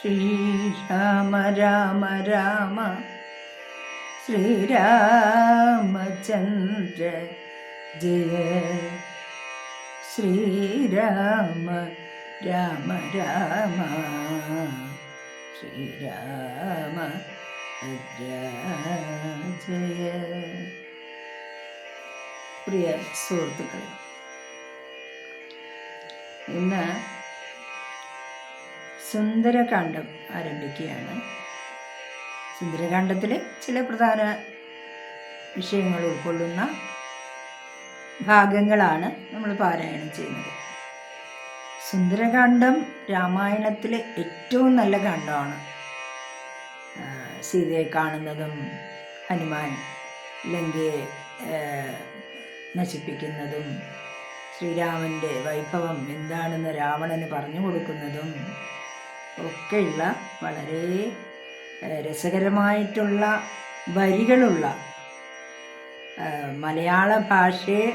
ശ്രീരാമ രാമ രാമ ശ്രീരാമചന്ദ്ര ജയ. ശ്രീരാമ രാമ രാമ ശ്രീരാമ ജയ പ്രിയ സുഹൃത്തുക്കളെ ഇന്ന് സുന്ദരകാന്ഡം ആരംഭിക്കുകയാണ്. സുന്ദരകാന്ഡത്തിൽ ചില പ്രധാന വിഷയങ്ങൾ ഉൾക്കൊള്ളുന്ന ഭാഗങ്ങളാണ് നമ്മൾ പാരായണം ചെയ്യുന്നത്. സുന്ദരകാന്ഡം രാമായണത്തിലെ ഏറ്റവും നല്ല കാണ്ഡമാണ്. സീതയെ കാണുന്നതും ഹനുമാൻ ലങ്കയെ നശിപ്പിക്കുന്നതും ശ്രീരാമന്റെ വൈഭവം എന്താണെന്ന് രാവണന് പറഞ്ഞു കൊടുക്കുന്നതും ഒക്കെയുള്ള വളരെ രസകരമായിട്ടുള്ള വരികളുള്ള മലയാള ഭാഷയെ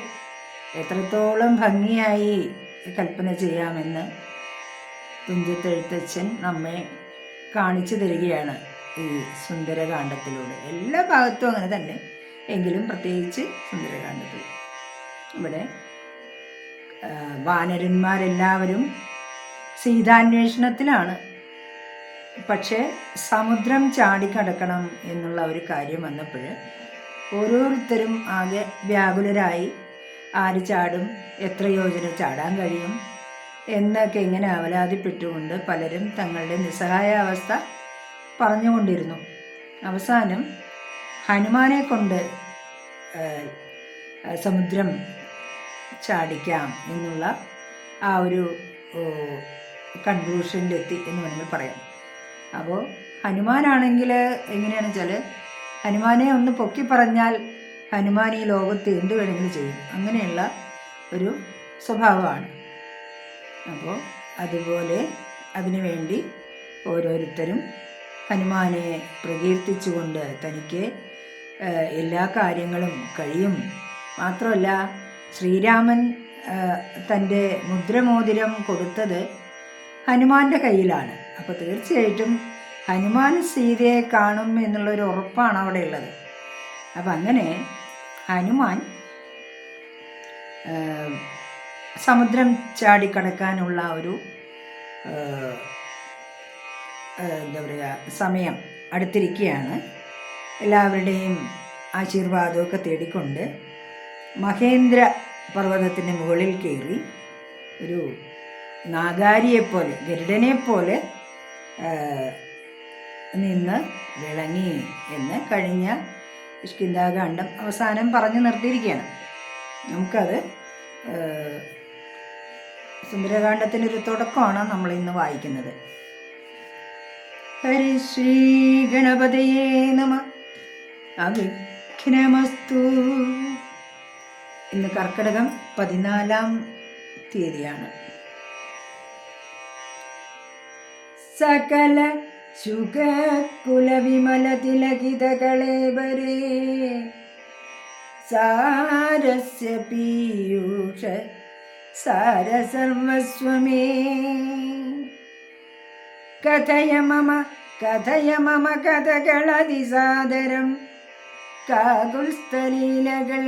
എത്രത്തോളം ഭംഗിയായി കൽപ്പന ചെയ്യാമെന്ന് തുഞ്ചത്തെഴുത്തച്ഛൻ നമ്മെ കാണിച്ചു തരികയാണ് ഈ സുന്ദരകാന്ഡത്തിലൂടെ. എല്ലാ ഭാഗത്തും അങ്ങനെ തന്നെ എങ്കിലും പ്രത്യേകിച്ച് സുന്ദരകാന്ഡത്തിൽ. ഇവിടെ വാനരന്മാരെല്ലാവരും സീതാന്വേഷണത്തിലാണ് പക്ഷേ സമുദ്രം ചാടിക്കടക്കണം എന്നുള്ള ഒരു കാര്യം വന്നപ്പോൾ ഓരോരുത്തരും ആകെ വ്യാകുലരായി. ആര് ചാടും? എത്ര യോജന ചാടാൻ കഴിയും? എന്നൊക്കെ ഇങ്ങനെ അവലാതിപ്പെട്ടുകൊണ്ട് പലരും തങ്ങളുടെ നിസ്സഹായാവസ്ഥ പറഞ്ഞുകൊണ്ടിരുന്നു. അവസാനം ഹനുമാനെ കൊണ്ട് സമുദ്രം ചാടിക്കാം എന്നുള്ള ആ ഒരു കൺക്ലൂഷനിലെത്തി എന്ന് വേണമെങ്കിൽ പറയാം. അപ്പോൾ ഹനുമാനാണെങ്കിൽ എങ്ങനെയാണെന്ന് വെച്ചാൽ ഹനുമാനെ ഒന്ന് പൊക്കി പറഞ്ഞാൽ ഹനുമാൻ ഈ ലോകത്ത് എന്ത് വേണമെങ്കിലും ചെയ്യും. അങ്ങനെയുള്ള ഒരു സ്വഭാവമാണ്. അപ്പോൾ അതുപോലെ അതിനുവേണ്ടി ഓരോരുത്തരും ഹനുമാനെ പ്രകീർത്തിച്ചുകൊണ്ട് തനിക്ക് എല്ലാ കാര്യങ്ങളും കഴിയും. മാത്രമല്ല ശ്രീരാമൻ തന്റെ മുദ്രമോതിരം കൊടുത്തത് ഹനുമാന്റെ കയ്യിലാണ്. അപ്പോൾ തീർച്ചയായിട്ടും ഹനുമാൻ സീതയെ കാണും എന്നുള്ളൊരു ഉറപ്പാണ് അവിടെ ഉള്ളത്. അപ്പം അങ്ങനെ ഹനുമാൻ സമുദ്രം ചാടിക്കടക്കാനുള്ള ഒരു എന്താ പറയുക സമയം അടുത്തിരിക്കുകയാണ്. എല്ലാവരുടെയും ആശീർവാദമൊക്കെ തേടിക്കൊണ്ട് മഹേന്ദ്ര പർവതത്തിന്റെ മുകളിൽ കയറി ഒരു നാഗാരിയെപ്പോലെ ഗരുഡനെപ്പോലെ നിന്ന് വിളങ്ങി എന്ന് കഴിഞ്ഞ കിഷ്കിന്താകാന്ഡം അവസാനം പറഞ്ഞു നിർത്തിയിരിക്കുകയാണ്. നമുക്കത് സുന്ദരകാന്ഡത്തിനൊരു തുടക്കമാണ് നമ്മൾ ഇന്ന് വായിക്കുന്നത്. ഹരി ശ്രീ ഗണപതയേ നമ. അവിഘ്നമസ്തു. ഇന്ന് കർക്കിടകം പതിനാലാം തീയതിയാണ്. സകല ശുഖകുല തിലകിതകളേവരേ സാരസ്യ പീയൂഷ സാരസർവസ്വമേ. കഥയ മമ കഥയ മമ കഥകളതിസാദരം കാകുൽസ്ഥലീലകൾ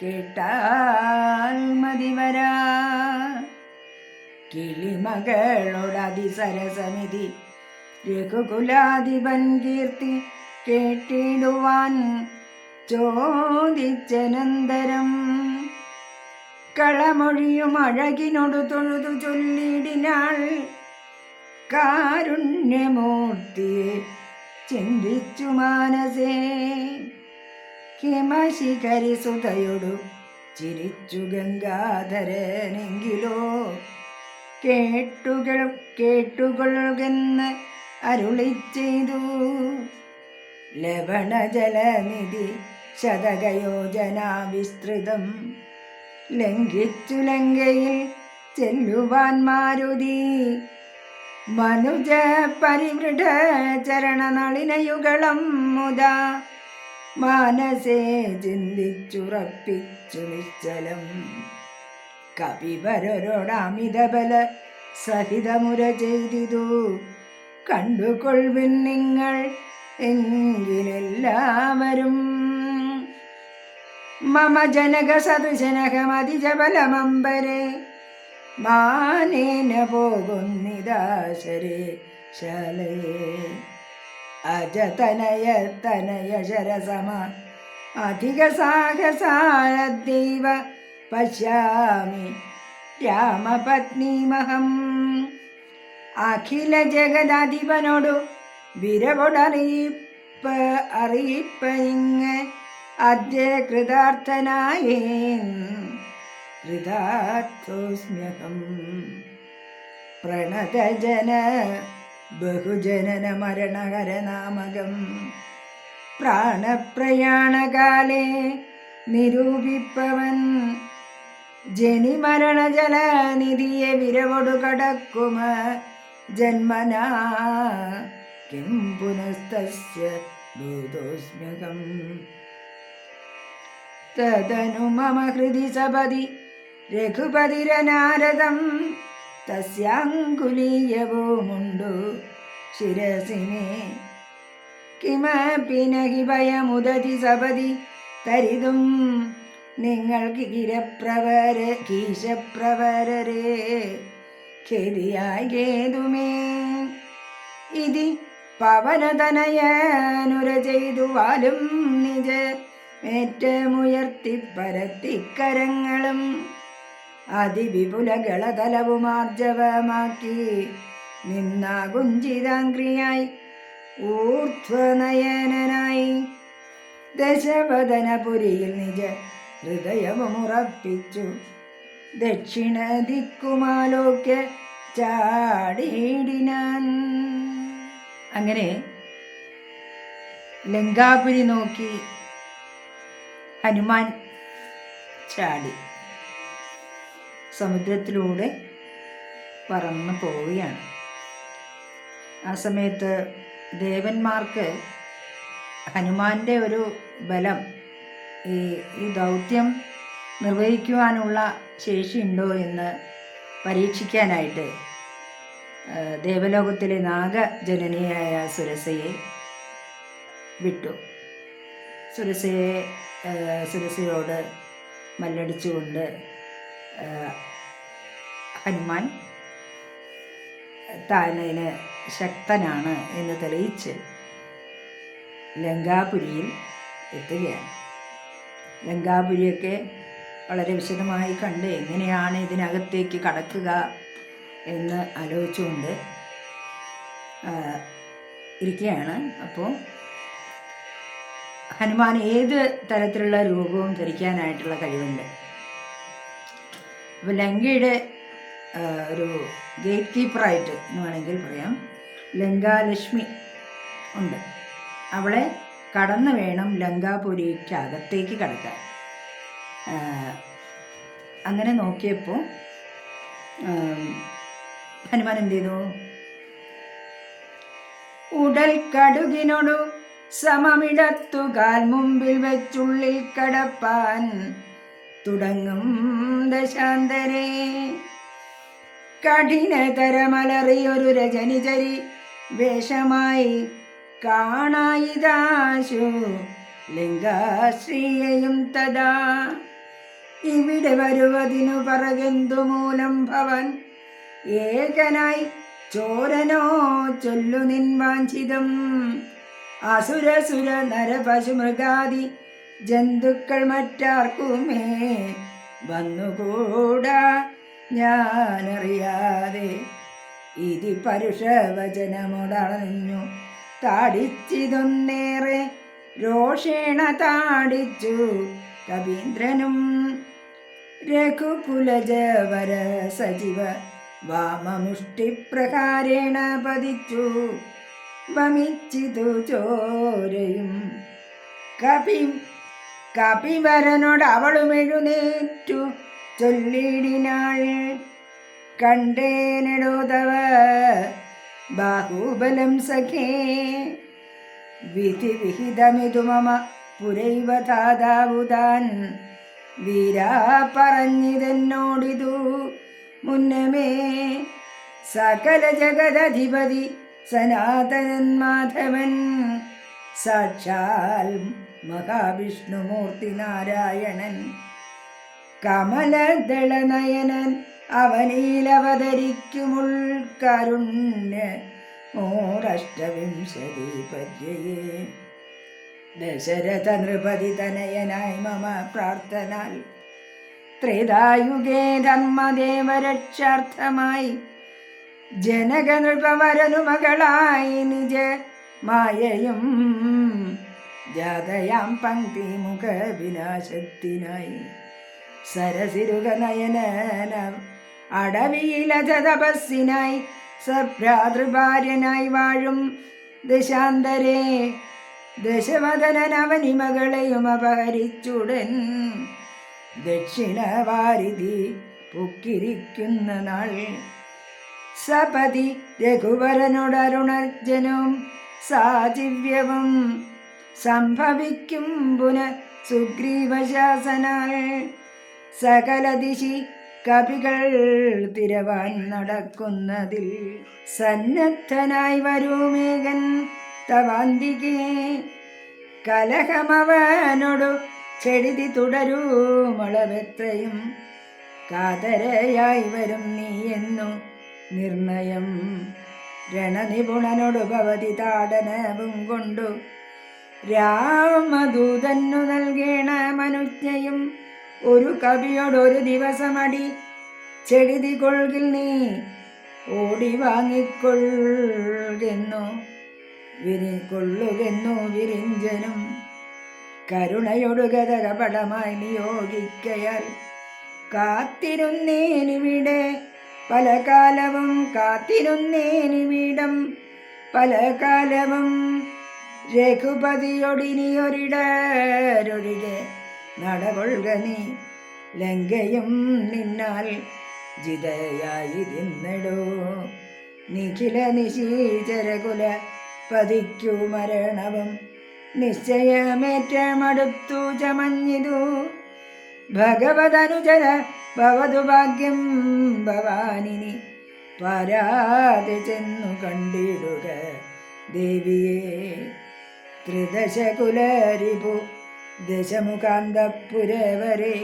കേട്ടാൽ മതിവരാ കിളിമകളോടതിസരസമിതി രഘുകുലാധിപൻ കീർത്തി കേട്ടിടുവാൻ ചോദിച്ചനന്തരം. കളമൊഴിയും അഴകിനോട് തൊഴുതു ചൊല്ലിടിനാൾ കാരുണ്യമൂർത്തിയെ ചിന്തിച്ചു മാനസേ. ഹിമശിഖരി സുതയൊടു ചിരിച്ചു ഗംഗാധരനെങ്കിലോ കേട്ടുകൾ കേട്ടുകൊള്ളുകെന്ന് അരുളി ചെയ്തു. ലവണജലനിധി ശതകയോജന വിസ്തൃതം ലംഘിച്ചു ലങ്കയിൽ ചെല്ലുവാൻ മാരുതി മനുജ പരിവൃഢ ചരണനളിനയുഗളം മുത. മാനസേ ചിന്തിച്ചുറപ്പിച്ചു നിശ്ചലം. കപിവരോടമിതബല സഹിതമുര ചെയ്തിതു. കണ്ടുകൊള്ളിൻ നിങ്ങൾ എങ്കിലെല്ലാവരും. മമ ജനക സദൃശനകമതിജബലമമ്പരെ മാനേന പോകുന്നിതാശരേ ശലയെ. അജതനയ തനയ ശരസമ അധിക സാഹസാരദൈവ പശ്യാമി രാമപത്നീമഹം അഖില ജഗദാധിപനോടു വിരവോടറിയിപ്പ അറിയിപ്പ് ഇങ്ങ് അദ്യ കൃതാർത്ഥനായേൻ കൃതാർത്ഥോസ്മ്യഹം പ്രണതജന ബഹുജനന മരണകരനാമകം പ്രാണപ്രയാണകാലേ നിരൂപിപ്പവൻ ജനിമരണജലനിധിയെ വിരവൊടു കടക്കുമ ജന്മന. കിം പുനസ്തസ്യ ഭൂതോസ്മ്യകം തദനു മമ ഹൃദി സപതി രഘുപതിരനാരദം. തസ്യാങ്കുലീയവുമുണ്ടു ശിരസിനെ കിമപി നഹി ഭയമുദതി സപതി തരിതും നിങ്ങൾക്ക് ഗിരപ്രവര കീശപ്രവരരെ ഖേദിയായി കേതുമേ. ഇതി പവനതനയനുര ചെയ്തു വാലും നിജ ഏറ്റമുയർത്തി പരത്തിക്കരങ്ങളും അതിവിപുലകളതലവുമാർജവമാക്കി നിന്നാകുഞ്ചിതാംഗ്രിയായി ഊർധ്വനയനായി ദശവദനപുരിയിൽ നിജ ഹൃദയവുമുറപ്പിച്ചു ദക്ഷിണ ദിക്കുമാലോക്യ ചാടിയിടിനാൻ. അങ്ങനെ ലങ്കാപുരി നോക്കി ഹനുമാൻ ചാടി. സമുദ്രത്തിലൂടെ പറന്നു പോവുകയാണ്. ആ സമയത്ത് ദേവന്മാർക്ക് ഹനുമാന്റെ ഒരു ബലം ഈ ഈ ദൗത്യം നിർവഹിക്കുവാനുള്ള ശേഷിയുണ്ടോ എന്ന് പരീക്ഷിക്കാനായിട്ട് ദേവലോകത്തിലെ നാഗജനനിയായ സുരസയെ വിട്ടു. സുരസയെ സുരസയോട് മല്ലടിച്ചുകൊണ്ട് ഹനുമാൻ താനതിന് ശക്തനാണ് എന്ന് തെളിയിച്ച് ലങ്കാപുരിയിൽ എത്തുകയാണ്. ലങ്കാപുരിയൊക്കെ വളരെ വിശദമായി കണ്ട് എങ്ങനെയാണ് ഇതിനകത്തേക്ക് കടക്കുക എന്ന് ആലോചിച്ചുകൊണ്ട് ഇരിക്കുകയാണ്. അപ്പോൾ ഹനുമാൻ ഏത് തരത്തിലുള്ള രൂപവും ധരിക്കാനായിട്ടുള്ള കഴിവുണ്ട്? അപ്പോൾ ലങ്കയുടെ ഒരു ഗേറ്റ് കീപ്പറായിട്ട് എന്ന് വേണമെങ്കിൽ പറയാം. ലങ്കാലക്ഷ്മി ഉണ്ട്. അവളെ കടന്നു വേണം ലങ്കാപുരിക്ക് അകത്തേക്ക് കടക്കാൻ അങ്ങനെ നോക്കിയപ്പോൾ ഹനുമാൻ എന്ത് ചെയ്തു? ഉടൽ കടുകിനോടു സമമിടത്തു കാൽ മുമ്പിൽ വെച്ചുള്ളിൽ കടപ്പാൻ തുടങ്ങും ദശാന്തരേ. കഠിനതരമലറിയൊരു രജനിചരി വേഷമായി കാണായിതാശു ലിംഗാശ്രീയയും തഥാ. ഇവിടെ വരുവതിനു പറകെന്തു മൂലം ഭവൻ? ഏകനായി ചോരനോ ചൊല്ലു നിൻ വാഞ്ചിതം. അസുരസുര നരപശുമൃഗാദി ജന്തുക്കൾ മറ്റാർക്കുമേ വന്നുകൂടാ ഞാനറിയാതെ. ഇതി പരുഷവചനമോടണഞ്ഞു താടിച്ചിതൊന്നേറെ രോഷേണ താടിച്ചു കവീന്ദ്രനും രഘുകുലജവര സജീവ വാമമുഷ്ടിപ്രകാരേണ പതിച്ചു വമിച്ചിതു ചോരയും. കപി കപിവരനോട് അവളും എഴുന്നേറ്റു ചൊല്ലിടിനാൾ കണ്ടേനെടോതവ ബാഹുബലം സഖേ വിധിവിഹിതമിതു മമ പുരൈവ താതാവുതാൻ വീരാ പറഞ്ഞിതെന്നോടിതു മുന്നമേ സകല ജഗദധിപതി സനാതനൻ മാധവൻ സാക്ഷാൽ മഹാവിഷ്ണുമൂർത്തി നാരായണൻ കമലദളനയനൻ അവനിലവതരിക്കുമുൾ കരുണ്യ പര്യയേ ദശരഥ നൃപതി തനയനായി മമ പ്രാർത്ഥനാൽ. ത്രേതായുഗേ ധർമ്മദേവരക്ഷാർത്ഥമായി ജനക നൃപവരനു മകളായി നിജ മായയും ജാതയാം പങ്ക്തി മുഖ വിനാശത്തിനായി സരസിരുക നയനന തപസ്സിനായി സഭ്രാതൃഭാര്യനായി വാഴും ദശാന്തരേ. ദശവദനൻ അവനിമകളെയും അപഹരിച്ചുടൻ ദക്ഷിണവാരിധി പൊക്കിരിക്കുന്ന നാൾ. സപതി രഘുവരനോടരുണർജനവും സാജീവ്യവും സംഭവിക്കും പുന സുഗ്രീവശാസനാൽ സകല ദിശി കവികൾ തിരവാൻ നടക്കുന്നതിൽ സന്നദ്ധനായി വരൂമേകൻ തവാന്തികേ. കലഹമവനോടു ചെടിതി തുടരൂ മളവെത്രയും. കാതരയായി വരും നീ എന്നു നിർണയം. രണനിപുണനോട് ഭവതി താടനവും കൊണ്ടു രാമദൂതന്നു നൽകേണ മനുജ്ഞയും ഒരു കവിയോടൊരു ദിവസമടി ചെടുതി കൊഴുകിൽ നീ ഓടി വാങ്ങിക്കൊള്ളുന്നു വിരി കൊള്ളുകെന്നു വിരിഞ്ചനും കരുണയൊടു ഗതകപടമായി നിയോഗിക്കയാൽ കാത്തിരുന്നേനിവിടെ പല കാലവും കാത്തിരുന്നേനിവിടം പല കാലവും രഘുപതിയൊടിനിയൊരിടരൊഴികെ നടകൊള്ളുക നീ ലങ്കയും നിന്നാൽ ജിതയായിരുന്നിടോ നിഖില നിശീചരകുല പതിക്കു മരണവും. നിശ്ചയമേറ്റമടുത്തു ചമഞ്ഞിതു. ഭഗവതനുജന ഭവതു ഭാഗ്യം ഭവാനിനി പരാതെ ചെന്നു കണ്ടിടുക ദേവിയെ. ത്രിദശകുലരിപു ദശമുഖാന്തപുരവരെ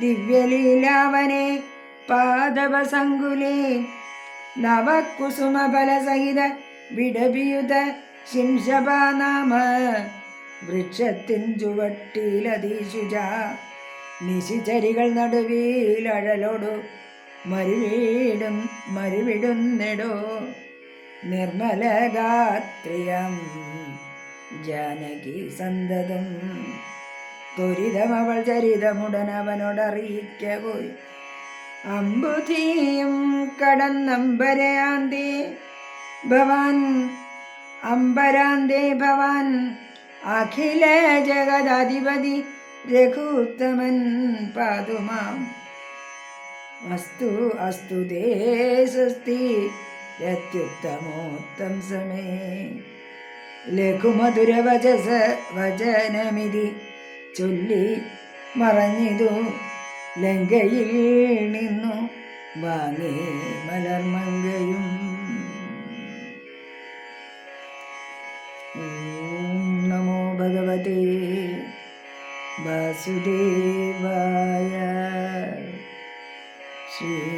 ദിവ്യലീലാവനെ പാദവസങ്കുലേ നവകുസുമഫലസഹിത വിടപിയുത ശിംശപാനാമ വൃക്ഷത്തിൻ ചുവട്ടിലതീശുജ നിശിചരികൾ നടുവിൽ അഴലോടു മരുവീടും മരുവിടുന്നിടോ നിർമ്മലഗാത്രിയം ജാനകി സന്തതം ത്വരിതമവൾ ചരിതമുടൻ അവനോടറിയിക്ക പോയി. അമ്പുധീയും കടന്നമ്പരയാന്തേ ഭവാൻ അമ്പരാന്തേ ഭവാൻ അഖില ജഗദാധിപതി രഘുത്തമൻ പാതുമാം. അസ്തു അസ്തു സ്വസ്തി രത്യുത്തമോത്തം സമേ. ലഘുമധുരവചസ വചനമിതി ചൊല്ലി മറഞ്ഞിതു. ലങ്കയിൽ നിന്നു വാങ്ങി മലർമങ്കയും ഓം നമോ ഭഗവതേ വാസുദേവായ ശ്രീരാമ